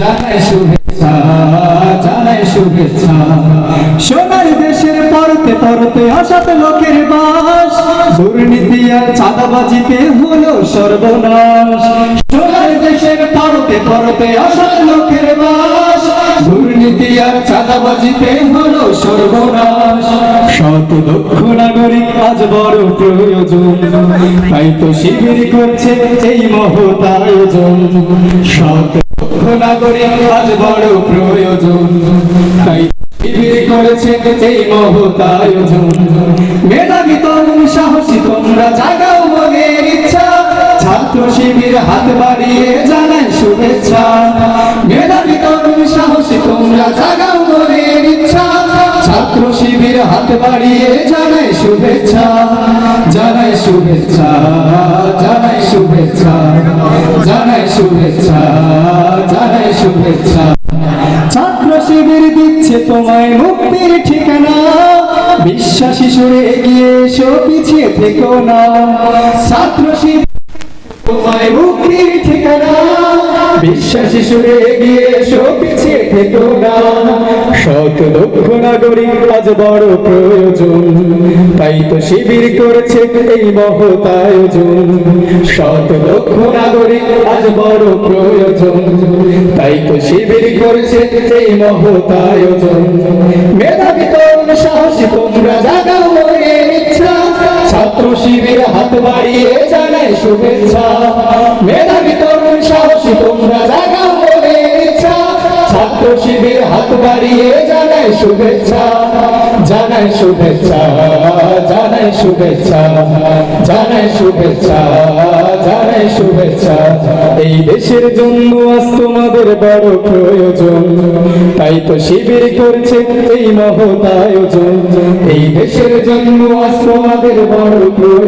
জানাই শুভেচ্ছা জানাই শুভেচ্ছা। সোনার দেশের পরতে পরতে অসৎ লোকের বাস, দুর্নীতি আর চাঁদাবাজিতে হলো সর্বনাশ। সোনার দেশের পরতে পরতে অসৎ লোকের বাস, দুর্নীতি আর চাঁদাবাজিতে হলো সর্বনাশ। শত দক্ষ নাগরিক আজ বড় প্রয়োজন। তাই তো শিবির করছে এই মহৎ আয়োজন। শত দক্ষ নাগরিক আজ বড় প্রয়োজন। তাই শিবির করেছে এই মহতায়োজন মেধাবী তরুণ, সাহসী তোমরা, জাগাও মনের ইচ্ছা। ছাত্র শিবির হাত বাড়িয়ে জানাই শুভেচ্ছা। মেধাবী তরুণ, সাহসী তোমরা, জাগাও মনের ছাত্র শিবির হাত বাড়িয়ে জানাই শুভেচ্ছা জানাই শুভেচ্ছা জানাই শুভেচ্ছা জানাই শুভেচ্ছা জানাই শুভেচ্ছা। ছাত্র শিবির দিচ্ছে তোমায় মুক্তির ঠিকানা, বিশ্বাসী সুরে এগিয়ে এসো, পিছিয়ে থেকো না। ছাত্র শিবির তোমায় মুক্তির ঠিকানা। বিশ্বাসী সুরে এগিয়ে এসো পিছিয়ে না শত দক্ষ নাগরিক আজ বড় প্রয়োজন। তাই তো শিবির করেছে এই মহৎ আয়োজন। শত দক্ষ নাগরিক আজ বড় প্রয়োজন। তাই তো শিবির করেছে এই মহৎ আয়োজন। মেধাবী তরুণ সাহসী, তোমরা জাগাও মনের শুভেচ্ছা। মেধাবী তরুণ সাহসী, তোমরা মনের ইচ্ছা। ছাত্র শিবির হাত বাড়িয়ে জানাই শুভেচ্ছা। জানাই শুভেচ্ছা জানাই শুভেচ্ছা জানাই শুভেচ্ছা জানাই শুভেচ্ছা। এই দেশের জন্য আজ তোমাদের বড় প্রয়োজন। তাই তো শিবির করছে এই মহৎ আয়োজন। এই দেশের জন্য আজ তোমাদের বড় প্রয়োজন।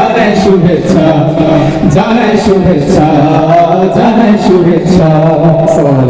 শুভেচ্ছা জানাই শুভেচ্ছা জানাই শুভেচ্ছা। আসসালামু